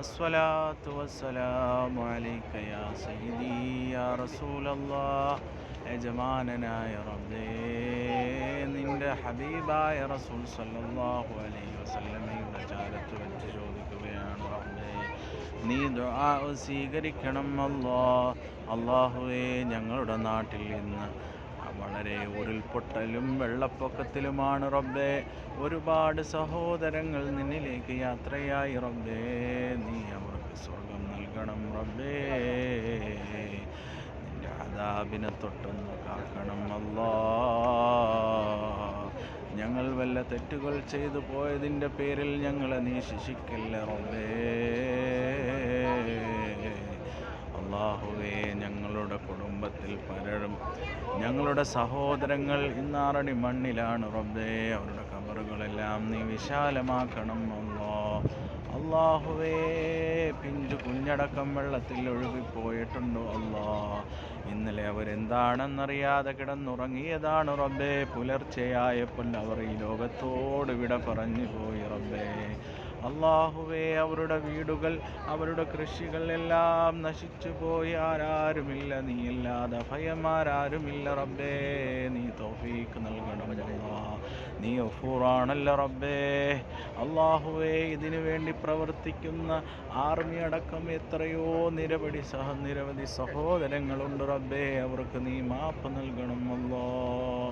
الصلاة والسلام عليك يا سيدي يا رسول الله യജമാനനായ റബ്ബേ നിന്റെ ഹബീബായ റസൂൽ സല്ലല്ലാഹു അലൈഹി വസല്ലമയുടെ ചാരത്ത് വെച്ച് ചോദിക്കുകയാണ് റബ്ബേ നീ ദുആ സ്വീകരിക്കണം അല്ലാ അള്ളാഹുവേ ഞങ്ങളുടെ നാട്ടിൽ ഇന്ന് വളരെ ഉരുൾപൊട്ടലും വെള്ളപ്പൊക്കത്തിലുമാണ് റബ്ബേ. ഒരുപാട് സഹോദരങ്ങൾ നിന്നിലേക്ക് യാത്രയായി റബ്ബേ. നീ അവർക്ക് സ്വർഗം നൽകണം റബ്ബേ. നിന്റെ അതാബിനെ തൊട്ടൊന്ന് കാക്കണം അല്ലാ. ഞങ്ങൾ വല്ല തെറ്റുകൾ ചെയ്തു പോയതിന്റെ പേരിൽ ഞങ്ങളെ നീ ശിക്ഷിക്കല്ലേ റബ്ബേ അള്ളാഹുവേ ഞങ്ങളുടെ കുടുംബത്തിൽ പലരും. ഞങ്ങളുടെ സഹോദരങ്ങൾ ഇന്നാറടി മണ്ണിലാണ് റബ്ബേ. അവരുടെ കബറുകളെല്ലാം നീ വിശാലമാക്കണം എന്നോ അള്ളാഹുവേ പിഞ്ചു കുഞ്ഞടക്കം വെള്ളത്തിൽ ഒഴുകിപ്പോയിട്ടുണ്ടോ അല്ലോ ഇന്നലെ അവരെന്താണെന്നറിയാതെ കിടന്നുറങ്ങിയതാണ് റബ്ബേ. പുലർച്ചെയായപ്പോൾ അവർ ഈ ലോകത്തോട് വിട പറഞ്ഞു പോയി റബ്ബേ. അള്ളാഹുവേ അവരുടെ വീടുകൾ അവരുടെ കൃഷികൾ എല്ലാം നശിച്ചു പോയി. ആരാരുമില്ല നീ ഇല്ലാതെ ഭയമാരാരുമില്ല റബ്ബേ. നീ തോഫീക്ക് നൽകണം. നീ ഒഫൂറാണല്ലോ റബ്ബേ. അള്ളാഹുവേ ഇതിനു വേണ്ടി പ്രവർത്തിക്കുന്ന ആർമി അടക്കം എത്രയോ നിരവധി സഹ നിരവധി സഹോദരങ്ങളുണ്ട് റബ്ബേ. അവർക്ക് നീ മാപ്പ് നൽകണം. അല്ലോ